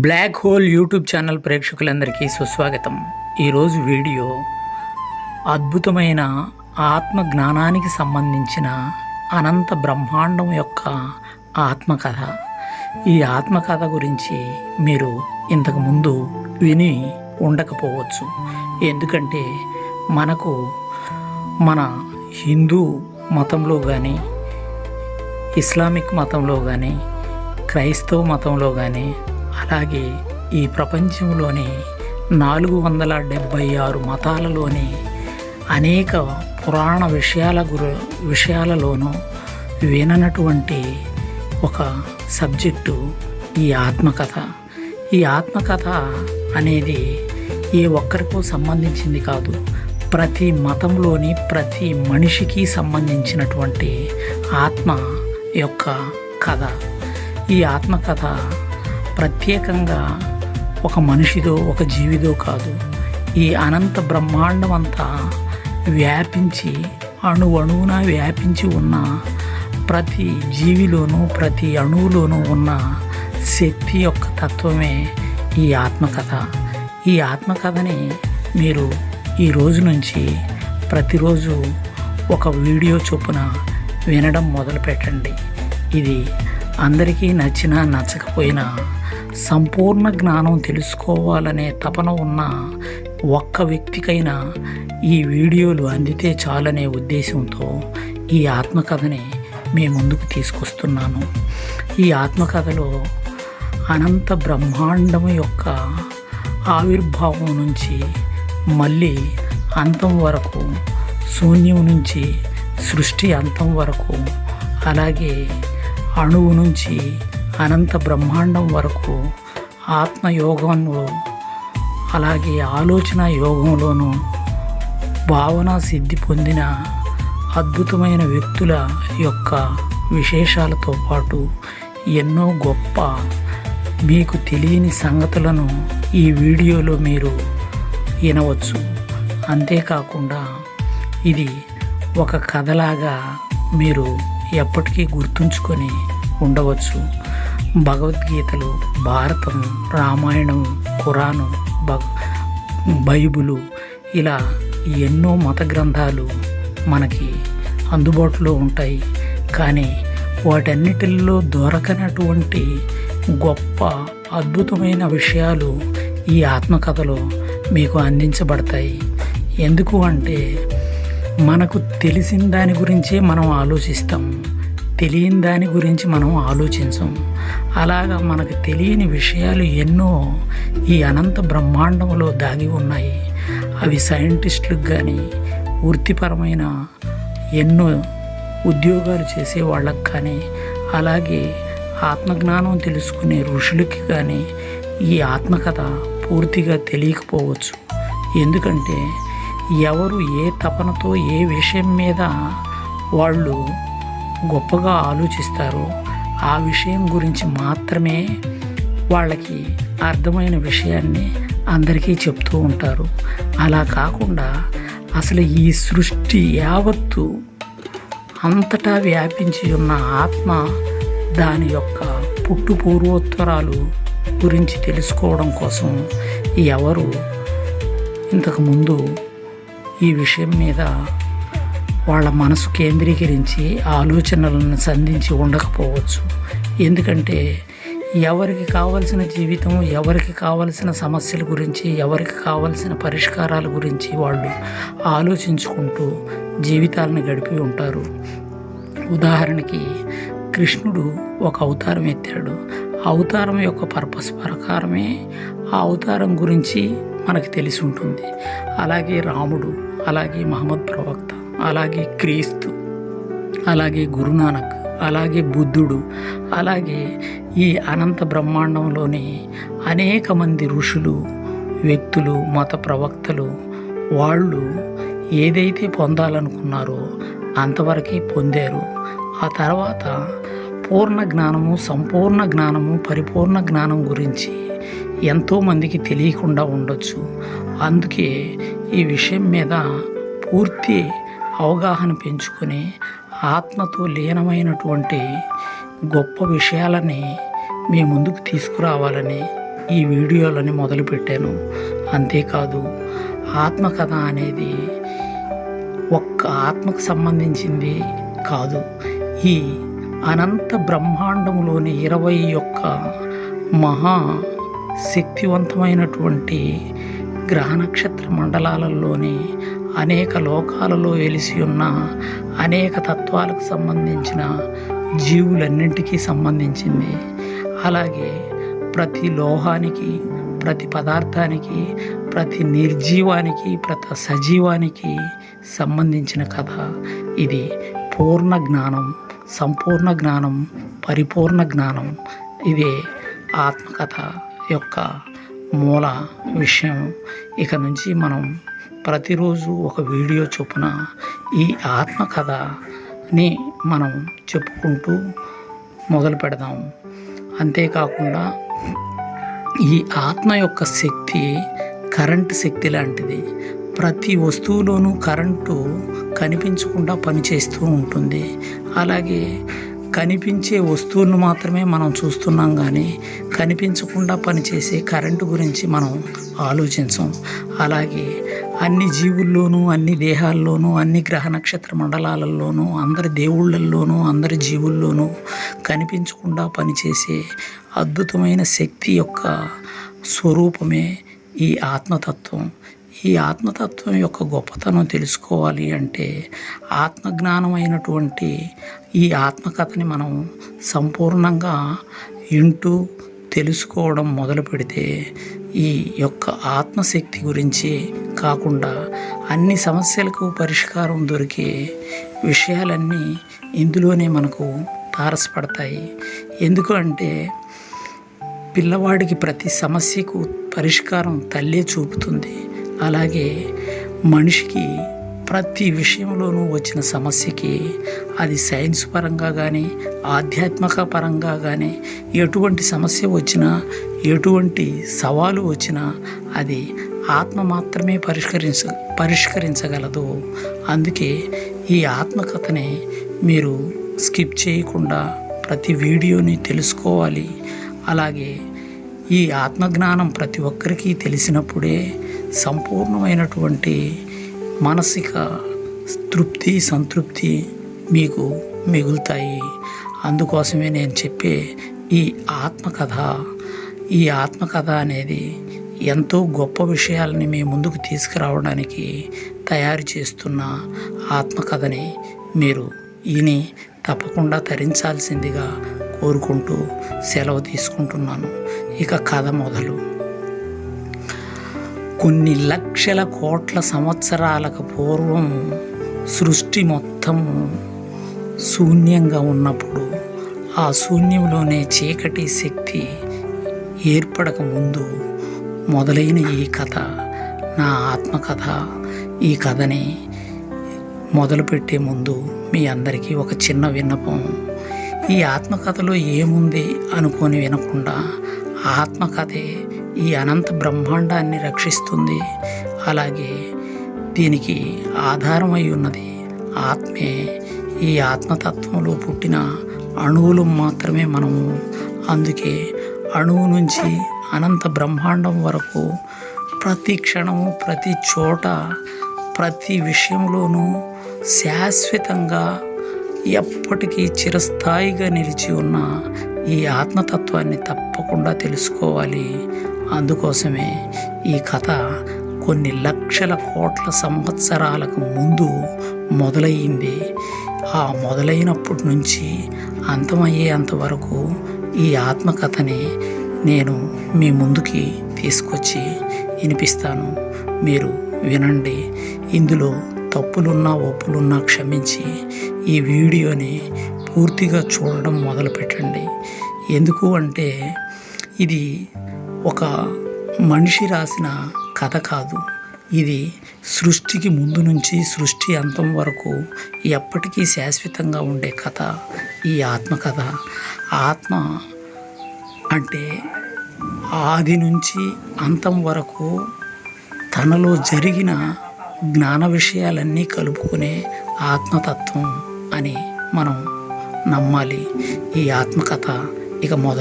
Black hole YouTube channel ప్రేక్షకులందరికీ సుస్వాగతం. ఈరోజు వీడియో అద్భుతమైన ఆత్మ జ్ఞానానికి సంబంధించిన అనంత బ్రహ్మాండం యొక్క ఆత్మకథ. ఈ ఆత్మకథ గురించి మీరు ఇంతకుముందు విని ఉండకపోవచ్చు. ఎందుకంటే మనకు మన హిందూ మతంలో కానీ ఇస్లామిక్ మతంలో కానీ క్రైస్తవ మతంలో కానీ అలాగే ఈ ప్రపంచంలోని నాలుగు వందల డెబ్భై ఆరు మతాలలోని అనేక పురాణ విషయాల గురు విషయాలలోనూ విననటువంటి ఒక సబ్జెక్టు ఈ ఆత్మకథ. ఈ ఆత్మకథ అనేది ఏ ఒక్కరికో సంబంధించింది కాదు ప్రతి మతంలోని ప్రతి మనిషికి సంబంధించినటువంటి ఆత్మ యొక్క కథ. ఈ ఆత్మకథ ప్రత్యేకంగా ఒక మనిషిదో ఒక జీవిదో కాదు. ఈ అనంత బ్రహ్మాండం అంతా వ్యాపించి అణు అణువున వ్యాపించి ఉన్న ప్రతి జీవిలోనూ ప్రతి అణువులోనూ ఉన్న శక్తి యొక్క తత్వమే ఈ ఆత్మకథ. ఈ ఆత్మకథని మీరు ఈ రోజు నుంచి ప్రతిరోజు ఒక వీడియో చొప్పున వినడం మొదలుపెట్టండి. ఇది అందరికీ నచ్చినా నచ్చకపోయినా సంపూర్ణ జ్ఞానం తెలుసుకోవాలనే తపన ఉన్న ఒక్క వ్యక్తికైనా ఈ వీడియోలు అందితే చాలనే ఉద్దేశంతో ఈ ఆత్మకథని మీ ముందుకు తీసుకొస్తున్నాను. ఈ ఆత్మకథలో అనంత బ్రహ్మాండం యొక్క ఆవిర్భావం నుంచి మళ్ళీ అంతం వరకు శూన్యం నుంచి సృష్టి అంతం వరకు అలాగే అణువు నుంచి అనంత బ్రహ్మాండం వరకు ఆత్మయోగంలో అలాగే ఆలోచన యోగంలోనూ భావన సిద్ధి పొందిన అద్భుతమైన వ్యక్తుల యొక్క విశేషాలతో పాటు ఎన్నో గొప్ప మీకు తెలియని సంగతులను ఈ వీడియోలో మీరు వినవచ్చు. అంతేకాకుండా ఇది ఒక కథలాగా మీరు ఎప్పటికీ గుర్తుంచుకొని ఉండవచ్చు. భగవద్గీతలు భారతం రామాయణం ఖురాను భగ బైబులు ఇలా ఎన్నో మత గ్రంథాలు మనకి అందుబాటులో ఉంటాయి. కానీ వాటన్నిటిల్లో దొరకనటువంటి గొప్ప అద్భుతమైన విషయాలు ఈ ఆత్మకథలో మీకు అందించబడతాయి. ఎందుకు అంటే మనకు తెలిసిన దాని గురించే మనం ఆలోచిస్తాం. తెలియని దాని గురించి మనం ఆలోచించం. అలాగా మనకు తెలియని విషయాలు ఎన్నో ఈ అనంత బ్రహ్మాండంలో దాగి ఉన్నాయి. అవి సైంటిస్టులకు కానీ వృత్తిపరమైన ఎన్నో ఉద్యోగాలు చేసే వాళ్ళకి కానీ అలాగే ఆత్మజ్ఞానం తెలుసుకునే ఋషులకి కానీ ఈ ఆత్మకథ పూర్తిగా తెలియకపోవచ్చు. ఎందుకంటే ఎవరు ఏ తపనతో ఏ విషయం మీద వాళ్ళు గొప్పగా ఆలోచిస్తారో ఆ విషయం గురించి మాత్రమే వాళ్ళకి అర్థమైన విషయాన్ని అందరికీ చెప్తూ ఉంటారు. అలా కాకుండా అసలు ఈ సృష్టి యావత్తు అంతటా వ్యాపించి ఉన్న ఆత్మ దాని యొక్క పుట్టు పూర్వోత్తరాలు గురించి తెలుసుకోవడం కోసం ఎవరు ఇంతకుముందు ఈ విషయం మీద వాళ్ళ మనసు కేంద్రీకరించి ఆలోచనలను సంధించి ఉండకపోవచ్చు. ఎందుకంటే ఎవరికి కావలసిన జీవితం ఎవరికి కావలసిన సమస్యల గురించి ఎవరికి కావలసిన పరిష్కారాల గురించి వాళ్ళు ఆలోచించుకుంటూ జీవితాలను గడిపి ఉంటారు. ఉదాహరణకి కృష్ణుడు ఒక అవతారం ఎత్తాడు. అవతారం యొక్క పర్పస్ ప్రకారమే ఆ అవతారం గురించి మనకు తెలిసి ఉంటుంది. అలాగే రాముడు అలాగే మహమ్మద్ ప్రవక్త. అలాగే క్రీస్తు అలాగే గురునానక్ అలాగే బుద్ధుడు అలాగే ఈ అనంత బ్రహ్మాండంలోని అనేక మంది ఋషులు వ్యక్తులు మత ప్రవక్తలు వాళ్ళు ఏదైతే పొందాలనుకున్నారో అంతవరకే పొందారు. ఆ తర్వాత పూర్ణ జ్ఞానము సంపూర్ణ జ్ఞానము పరిపూర్ణ జ్ఞానం గురించి ఎంతోమందికి తెలియకుండా ఉండొచ్చు. అందుకే ఈ విషయం మీద పూర్తి అవగాహన పెంచుకొని ఆత్మతో లీనమైనటువంటి గొప్ప విషయాలని మీ ముందుకు తీసుకురావాలని ఈ వీడియోలని మొదలుపెట్టాను. అంతేకాదు ఆత్మకథ అనేది ఒక్క ఆత్మకు సంబంధించింది కాదు. ఈ అనంత బ్రహ్మాండంలోని ఇరవై ఒక్క మహా శక్తివంతమైనటువంటి గ్రహ నక్షత్ర మండలాలలోని అనేక లోకాలలో వెలిసి ఉన్న అనేక తత్వాలకు సంబంధించిన జీవులన్నింటికీ సంబంధించింది. అలాగే ప్రతి లోహానికి ప్రతి పదార్థానికి ప్రతి నిర్జీవానికి ప్రతి సజీవానికి సంబంధించిన కథ ఇది. పూర్ణ జ్ఞానం సంపూర్ణ జ్ఞానం పరిపూర్ణ జ్ఞానం ఇదే ఆత్మకథ యొక్క మూల విషయం. ఇక నుంచి మనం ప్రతిరోజు ఒక వీడియో చొప్పున ఈ ఆత్మకథని మనం చెప్పుకుంటూ మొదలు పెడదాం. అంతేకాకుండా ఈ ఆత్మ యొక్క శక్తి కరెంటు శక్తి లాంటిది. ప్రతి వస్తువులోనూ కరెంటు కనిపించకుండా పనిచేస్తూ ఉంటుంది. అలాగే కనిపించే వస్తువులను మాత్రమే మనం చూస్తున్నాం కానీ కనిపించకుండా పనిచేసే కరెంటు గురించి మనం ఆలోచించం. అలాగే అన్ని జీవుల్లోనూ అన్ని దేహాల్లోనూ అన్ని గ్రహ నక్షత్ర మండలాలలోనూ అందరి దేవుళ్ళల్లోనూ అందరి జీవుల్లోనూ కనిపించకుండా పనిచేసే అద్భుతమైన శక్తి యొక్క స్వరూపమే ఈ ఆత్మతత్వం. ఈ ఆత్మతత్వం యొక్క గొప్పతనం తెలుసుకోవాలి అంటే ఆత్మజ్ఞానమైనటువంటి ఈ ఆత్మకథని మనం సంపూర్ణంగా వింటూ తెలుసుకోవడం మొదలు పెడితే ఈ యొక్క ఆత్మశక్తి గురించి కాకుండా అన్ని సమస్యలకు పరిష్కారం దొరికే విషయాలన్నీ ఇందులోనే మనకు తారసపడతాయి. ఎందుకు అంటే పిల్లవాడికి ప్రతి సమస్యకు పరిష్కారం తల్లే చూపుతుంది. అలాగే మనిషికి ప్రతి విషయంలోనూ వచ్చిన సమస్యకి అది సైన్స్ పరంగా కానీ ఆధ్యాత్మిక పరంగా కానీ ఎటువంటి సమస్య వచ్చినా ఎటువంటి సవాలు వచ్చినా అది ఆత్మ మాత్రమే పరిష్కరించ పరిష్కరించగలదు. అందుకే ఈ ఆత్మకథని మీరు స్కిప్ చేయకుండా ప్రతి వీడియోని తెలుసుకోవాలి. అలాగే ఈ ఆత్మజ్ఞానం ప్రతి ఒక్కరికి తెలిసినప్పుడే సంపూర్ణమైనటువంటి మానసిక తృప్తి సంతృప్తి మీకు మిగులుతాయి. అందుకోసమే నేను చెప్పే ఈ ఆత్మకథ. ఈ ఆత్మకథ అనేది ఎంతో గొప్ప విషయాలని మీ ముందుకు తీసుకురావడానికి తయారు చేస్తున్న ఆత్మకథని మీరు ఈని తప్పకుండా తరించాల్సిందిగా కోరుకుంటూ సెలవు తీసుకుంటున్నాను. ఇక కథ మొదలు. కొన్ని లక్షల కోట్ల సంవత్సరాలకు పూర్వం సృష్టి మొత్తము శూన్యంగా ఉన్నప్పుడు ఆ శూన్యంలోనే చీకటి శక్తి ఏర్పడక ముందు మొదలైన ఈ కథ నా ఆత్మకథ ఈ కథని మొదలుపెట్టే ముందు మీ అందరికీ ఒక చిన్న విన్నపం. ఈ ఆత్మకథలో ఏముంది అనుకొని వినకుండా ఆత్మకథే ఈ అనంత బ్రహ్మాండాన్ని రక్షిస్తుంది. అలాగే దీనికి ఆధారమై ఉన్నది ఆత్మే. ఈ ఆత్మతత్వంలో పుట్టిన అణువులు మాత్రమే మనము. అందుకే అణువు నుంచి అనంత బ్రహ్మాండం వరకు ప్రతి క్షణము ప్రతి చోట ప్రతి విషయంలోనూ శాశ్వతంగా ఎప్పటికీ చిరస్థాయిగా నిలిచి ఉన్న ఈ ఆత్మతత్వాన్ని తప్పకుండా తెలుసుకోవాలి. అందుకోసమే ఈ కథ కొన్ని లక్షల కోట్ల సంవత్సరాలకు ముందు మొదలయ్యింది. ఆ మొదలైనప్పటి నుంచి అంతమయ్యేంత వరకు ఈ ఆత్మకథని నేను మీ ముందుకి తీసుకొచ్చి వినిపిస్తాను. మీరు వినండి. ఇందులో తప్పులున్నా ఒప్పులున్నా క్షమించి ఈ వీడియోని పూర్తిగా చూడడం మొదలుపెట్టండి. ఎందుకు అంటే ఇది ఒక మనిషి రాసిన కథ కాదు. ఇది సృష్టికి ముందు నుంచి సృష్టి అంతం వరకు ఎప్పటికీ శాశ్వతంగా ఉండే కథ ఈ ఆత్మకథ ఆత్మ అంటే ఆది నుంచి అంతం వరకు తనలో జరిగిన జ్ఞాన విషయాలన్నీ కలుపుకునే ఆత్మతత్వం అని మనం నమ్మాలి. ఈ ఆత్మకథ ఇక మొదలు